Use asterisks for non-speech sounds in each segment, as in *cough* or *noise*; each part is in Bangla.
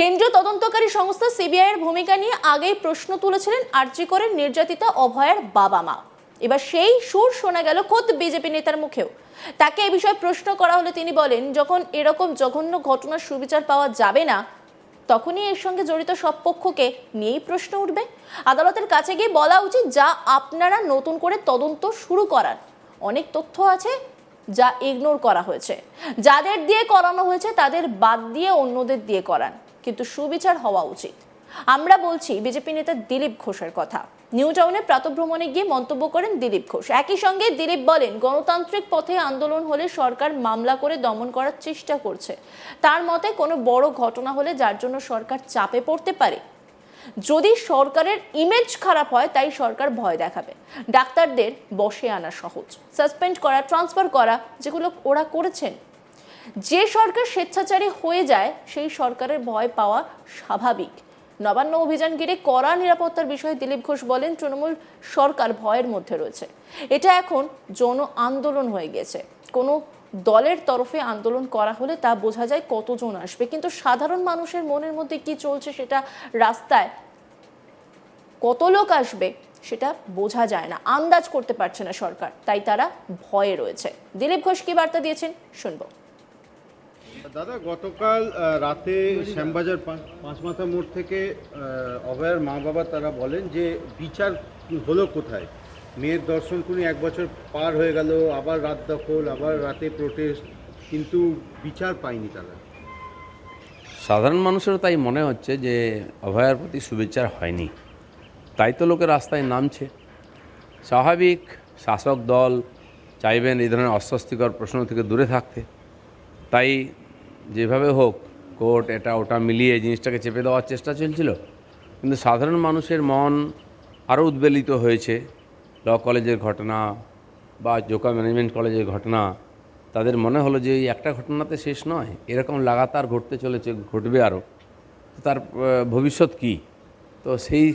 কেন্দ্রীয় তদন্তকারী সংস্থা সিবিআইয়ের ভূমিকা নিয়ে আগেই প্রশ্ন তুলেছিলেন আর্জি করে নির্যাতিতা অভয়ার বাবা মা। এবার সেই সুর শোনা গেল খোদ বিজেপি নেতার মুখেও। তাকে এ বিষয়ে প্রশ্ন করা হলে তিনি বলেন, যখন এরকম জঘন্য ঘটনার সুবিচার পাওয়া যাবে না, তখনই এর সঙ্গে জড়িত সব পক্ষকে নিয়েই প্রশ্ন উঠবে। আদালতের কাছে গিয়ে বলা উচিত যা আপনারা নতুন করে তদন্ত শুরু করান অনেক তথ্য আছে যা ইগনোর করা হয়েছে। যাদের দিয়ে করানো হয়েছে, তাদের বাদ দিয়ে অন্যদের দিয়ে করান। কিন্তু সুবিচার হওয়া উচিত। আমরা বলছি, বিজেপি নেতা দিলীপ ঘোষের কথা। নিউ টাউনে প্রাতভ্রমণে গিয়ে মন্তব্য করেন দিলীপ ঘোষ। একই সঙ্গে দিলীপ বলেন, গণতান্ত্রিক পথে আন্দোলন হলে সরকার মামলা করে দমন করার চেষ্টা করছে। তার মতে, কোনো বড় ঘটনা হলে যার জন্য সরকার চাপে পড়তে পারে। যদি সরকারের ইমেজ খারাপ হয়, তাই সরকার ভয় দেখাবে। ডাক্তারদের বসে আনা সহজ। সাসপেন্ড করা ট্রান্সফার করা, যেগুলো ওরা করেছেন যে সরকার স্বেচ্ছাচারী হয়ে যায়, সেই সরকারের ভয় পাওয়া স্বাভাবিক। নবান্ন অভিযান ঘিরে কড়া নিরাপত্তার বিষয়ে দিলীপ ঘোষ বলেন, তৃণমূল সরকার ভয়ের মধ্যে রয়েছে। এটা এখন জন আন্দোলন হয়ে গেছে। কোনো দলের তরফে আন্দোলন করা হলে তা বোঝা যায় কতজন আসবে। কিন্তু সাধারণ মানুষের মনের মধ্যে কি চলছে সেটা রাস্তায় কত লোক আসবে সেটা বোঝা যায় না। আন্দাজ করতে পারছে না সরকার, তাই তারা ভয়ে রয়েছে। দিলীপ ঘোষ কি বার্তা দিয়েছেন, শুনব। দাদা, গতকাল রাতে শ্যামবাজার পাঁচ পাঁচমাথা মোড় থেকে অভয়ার মা বাবা তারা বলেন যে বিচার হলো কোথায়? মেয়ের দর্শন কুনি এক বছর পার হয়ে গেল, আবার রাত দখল, আবার রাতে প্রোটেস্ট কিন্তু বিচার পায়নি তারা। সাধারণ মানুষেরও তাই মনে হচ্ছে যে অভয়ার প্রতি সুবিচার হয়নি। তাই তো লোকে রাস্তায় নামছে। স্বাভাবিক শাসক দল চাইবেন এই ধরনের অস্বস্তিকর প্রশ্ন থেকে দূরে থাকতে। তাই যেভাবে হোক, কোর্ট, এটা ওটা মিলিয়ে জিনিসটাকে চেপে দেওয়ার চেষ্টা চলছিল। কিন্তু সাধারণ মানুষের মন আরও উদ্বেলিত হয়েছে। ল কলেজের ঘটনা বা জোকা ম্যানেজমেন্ট কলেজের ঘটনা, তাদের মনে হলো যে এই একটা ঘটনাতে শেষ নয়, এরকম লাগাতার ঘটতে চলেছে, ঘটবে আরও। তার ভবিষ্যৎ কী? তো সেই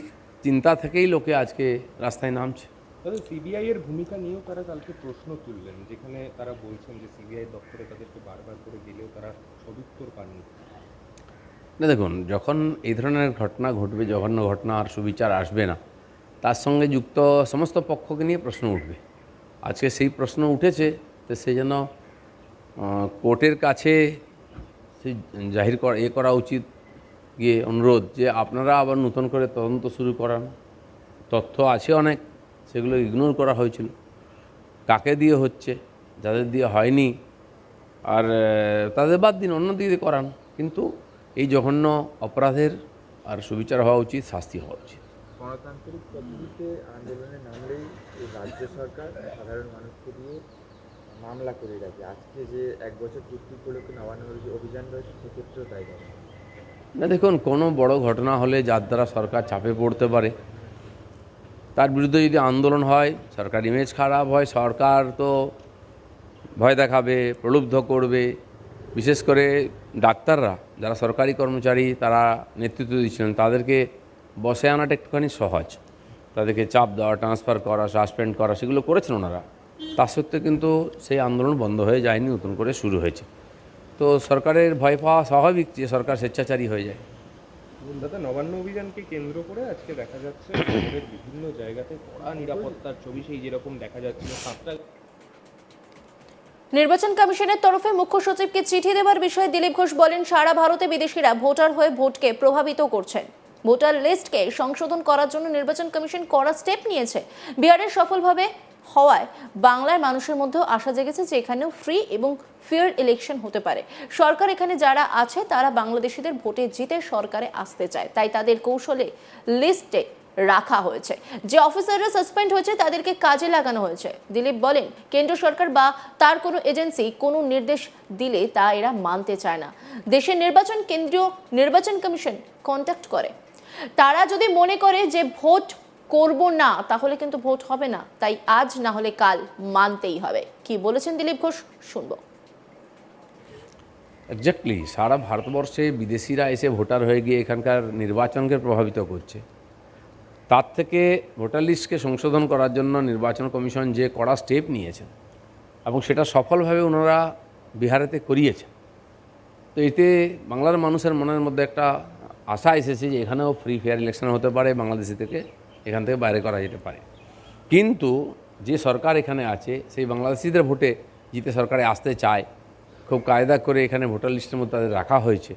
চিন্তা থেকেই লোকে আজকে রাস্তায় নামছে। তবে সিবিআই এর ভূমিকা নিয়েও তারা কালকে প্রশ্ন তুললেন, যেখানে তারা বলছেন যে সিবিআই দপ্তরে তাদেরকে বারবার করে দিলেও তারা সদুত্তর পাননি। না, দেখুন, যখন এই ধরনের ঘটনা ঘটবে, জঘন্য ঘটনা, আর সুবিচার আসবে না, তার সঙ্গে যুক্ত সমস্ত পক্ষকে নিয়ে প্রশ্ন উঠবে। আজকে সেই প্রশ্ন উঠেছে তো সেই জন্য কোর্টের কাছে সেই জাহির করা, এ করা উচিত গিয়ে অনুরোধ যে আপনারা আবার নতুন করে তদন্ত শুরু করান। তথ্য আছে অনেক সেগুলো ইগনোর করা হয়েছিল। কাকে দিয়ে হচ্ছে যাদের দিয়ে হয়নি আর তাদের বাদ দিন অন্য দিয়ে করান। কিন্তু এই জঘন্য অপরাধের আর সুবিচার হওয়া উচিত শাস্তি হওয়া উচিত। গণতান্ত্রিক পদ্ধতিতে আন্দোলনে নামলেই রাজ্য সরকার সাধারণ মানুষকে দিয়ে মামলা করে রাখে। আজকে যে এক বছর চুক্তি উপলক্ষে নবান্ন অভিযান রয়েছে সেক্ষেত্রেও তাই না দেখুন কোনো বড় ঘটনা হলে যার দ্বারা সরকার চাপে পড়তে পারে তার বিরুদ্ধে যদি আন্দোলন হয়, সরকার ইমেজ খারাপ হয়, সরকার তো ভয় দেখাবে, প্রলুব্ধ করবে। বিশেষ করে ডাক্তাররা, যারা সরকারি কর্মচারী, তারা নেতৃত্ব দিচ্ছিলেন, তাদেরকে বসে আনাটা একটুখানি সহজ। তাদেরকে চাপ দেওয়া ট্রান্সফার করা সাসপেন্ড করা, সেগুলো করেছেন ওনারা। তা সত্ত্বেও কিন্তু সেই আন্দোলন বন্ধ হয়ে যায়নি, নতুন করে শুরু হয়েছে। তো সরকারের ভয় পাওয়া স্বাভাবিক যে সরকার স্বেচ্ছাচারী হয়ে যায়। দাদা নবান্ন অভিযানকে কেন্দ্র করে আজকে দেখা যাচ্ছে *coughs* শহরের বিভিন্ন জায়গাতে কড়া নিরাপত্তার ছবি সেই যেরকম দেখা যাচ্ছিল সাতটা নির্বাচন কমিশনের তরফে মুখ্য সচিবকে চিঠি দেওয়ার বিষয়ে দিলীপ ঘোষ বলেন সারা ভারতে বিদেশিরা ভোটার হয়ে ভোটকে প্রভাবিত করছেন। ভোটার লিস্টকে সংশোধন করার জন্য নির্বাচন কমিশন কড়া স্টেপ নিয়েছে। বিহারের সফলভাবে হওয়ায় বাংলার মানুষের মধ্যেও আশা জেগেছে যে এখানেও ফ্রি এবং ফেয়ার ইলেকশন হতে পারে। সরকার এখানে যারা আছে, তারা বাংলাদেশিদের ভোটে জিতে সরকারে আসতে চায়। তাই তাদের কৌশলে লিস্টে রাখা হয়েছে। যে অফিসাররা সাসপেন্ড হয়েছে, তাদেরকে কাজে লাগানো হয়েছে। দিলীপ বলেন, কেন্দ্র সরকার বা তার কোনো এজেন্সি কোনো নির্দেশ দিলে তা এরা মানতে চায় না। দেশের নির্বাচন কেন্দ্রীয় নির্বাচন কমিশন কন্ট্যাক্ট করে। তারা যদি মনে করে যে ভোট করব না, তাহলে কিন্তু ভোট হবে না। তাই আজ না হলে কাল মানতেই হবে। কি বলেছেন দিলীপ ঘোষ? শুনব। এক্স্যাক্টলি সারা ভারতবর্ষে বিদেশিরা এসে ভোটার হয়ে গিয়ে এখানকার নির্বাচনকে প্রভাবিত করছে। তার থেকে ভোটার লিস্টকে সংশোধন করার জন্য নির্বাচন কমিশন যে কড়া স্টেপ নিয়েছেন এবং সেটা সফলভাবে ওনারা বিহারেতে করিয়েছেন। তো এতে বাংলার মানুষের মনের মধ্যে একটা আশা এসেছে যে এখানেও ফ্রি ফেয়ার ইলেকশন হতে পারে বাংলাদেশি থেকে। এখান থেকে বাইরে করা যেতে পারে। কিন্তু যে সরকার এখানে আছে, সেই বাংলাদেশিদের ভোটে জিতে সরকারে আসতে চায়, খুব কায়দা করে এখানে ভোটার লিস্টের মধ্যে তাদের রাখা হয়েছে।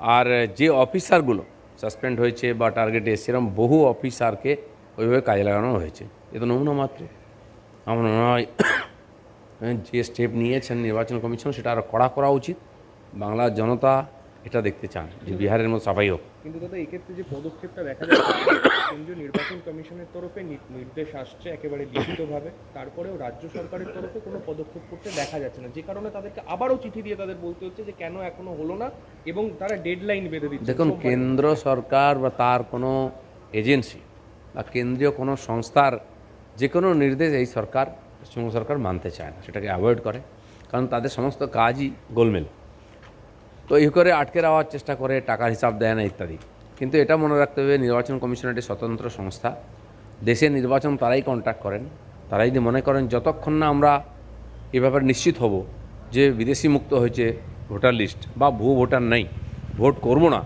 আর যে অফিসারগুলো সাসপেন্ড হয়েছে বা টার্গেটে সেরকম বহু অফিসারকে ওইভাবে কাজে লাগানো হয়েছে। এ তো নমুনা মাত্র। আমার মনে হয় *coughs* যে স্টেপ নিয়েছেন নির্বাচন কমিশন, সেটা আরও কড়া করা উচিত। বাংলার জনতা এটা দেখতে চান যে বিহারের মতো সাফাই হোক। কিন্তু দাদা এক্ষেত্রে যে পদক্ষেপটা দেখা যাচ্ছে কেন্দ্রীয় নির্বাচন কমিশনের তরফে নির্দেশ আসছে একেবারে লিখিতভাবে। তারপরেও রাজ্য সরকারের তরফে কোনো পদক্ষেপ করতে দেখা যাচ্ছে না। যে কারণে তাদেরকে আবারও চিঠি দিয়ে তাদের বলতে হচ্ছে যে কেন এখনও হলো না এবং তারা ডেডলাইন বেঁধে দিচ্ছে। দেখুন। কেন্দ্র সরকার বা তার কোনো এজেন্সি বা কেন্দ্রীয় কোনো সংস্থার যে কোনো নির্দেশ এই সরকার পশ্চিমবঙ্গ সরকার মানতে চায় না। সেটাকে অ্যাভয়েড করে। কারণ তাদের সমস্ত কাজই গোলমেল। তো এই করে আটকে রাখার চেষ্টা করে, টাকার হিসাব দেয় না ইত্যাদি। কিন্তু এটা মনে রাখতে হবে, নির্বাচন কমিশন একটি স্বতন্ত্র সংস্থা। দেশের নির্বাচন তারাই কন্ট্যাক্ট করেন। তারাই যদি মনে করেন যতক্ষণ না আমরা এ ব্যাপারে নিশ্চিত হব যে বিদেশি মুক্ত হয়েছে ভোটার লিস্ট বা ভুয়ো ভোটার নেই, ভোট করব না,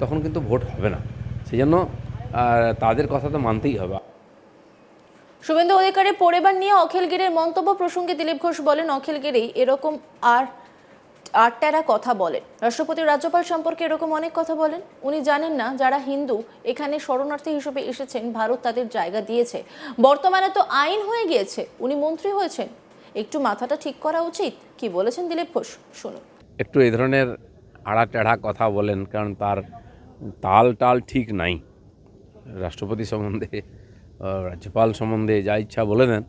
তখন কিন্তু ভোট হবে না। সেই জন্য তাদের কথা তো মানতেই হবে। শুভেন্দু অধিকারীর পরিবার নিয়ে অখিলগিরির মন্তব্য প্রসঙ্গে দিলীপ ঘোষ বলেন, অখিলগিরি এরকম আর আটটারা কথা বলেন। রাষ্ট্রপতি রাজ্যপাল সম্পর্কে এরকম অনেক কথা বলেন। উনি জানেন না যারা হিন্দু, এখানে শরণার্থী হিসেবে এসেছেন, ভারত তাদের জায়গা দিয়েছে। বর্তমানে তো আইন হয়ে গিয়েছে। উনি মন্ত্রী হয়েছেন। একটু মাথাটা ঠিক করা উচিত। কি বলেছেন দিলীপ ঘোষ? শুনুন। একটু এই ধরনের আড়া টেढ़া কথা বলেন, কারণ তার তাল টাল ঠিক নাই। রাষ্ট্রপতি সম্বন্ধে রাজ্যপাল সম্বন্ধে যা ইচ্ছা বলে দেন।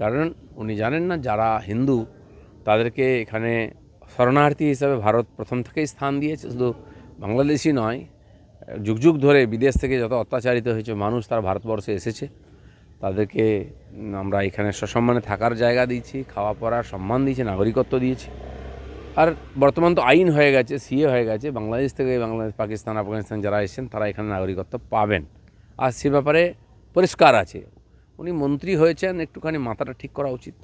কারণ উনি জানেন না যারা হিন্দু, তাদেরকে এখানে শরণার্থী হিসাবে ভারত প্রথম থেকেই স্থান দিয়েছে, শুধু বাংলাদেশি নয়, যুগ যুগ ধরে বিদেশ থেকে যত অত্যাচারিত হয়েছে, মানুষ তারা ভারতবর্ষে এসেছে। তাদেরকে আমরা এখানে সসম্মানে থাকার জায়গা দিয়েছি, খাওয়া পড়ার সম্মান দিয়েছি, নাগরিকত্ব দিয়েছি। আর বর্তমান তো আইন হয়ে গেছে, সিএ হয়ে গেছে। বাংলাদেশ থেকে বাংলাদেশ, পাকিস্তান, আফগানিস্তান যারা এসেছেন, তারা এখানে নাগরিকত্ব পাবেন। আর সে ব্যাপারে পরিষ্কার আছে। উনি মন্ত্রী হয়েছেন, একটুখানি মাথাটা ঠিক করা উচিত।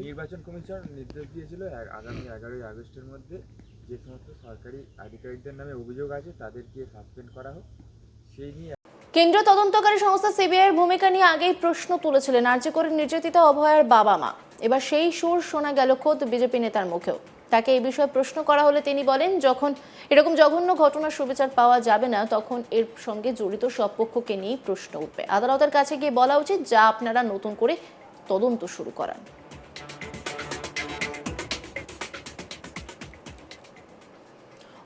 নির্বাচন কমিশন নির্দেশ দিয়েছিল আগামী এগারোই আগস্টের মধ্যে যে সমস্ত সরকারি আধিকারিকদের নামে অভিযোগ আছে তাদেরকে সাসপেন্ড করা হোক। সেই নিয়ে কেন্দ্রীয় তদন্তকারী সংস্থা সিবিআইয়ের ভূমিকা নিয়ে আগেই প্রশ্ন তুলেছিলেন আর্জি করে নির্যাতিত অভয়ার বাবা মা। এবার সেই সুর শোনা গেল খোদ বিজেপি নেতার মুখেও। তাকে এই বিষয়ে প্রশ্ন করা হলে তিনি বলেন যখন এরকম জঘন্য ঘটনার সুবিচার পাওয়া যাবে না তখন এর সঙ্গে জড়িত সব পক্ষকে নিয়েই প্রশ্ন উঠবে। আদালতের কাছে গিয়ে বলা উচিত যা আপনারা নতুন করে তদন্ত শুরু করান।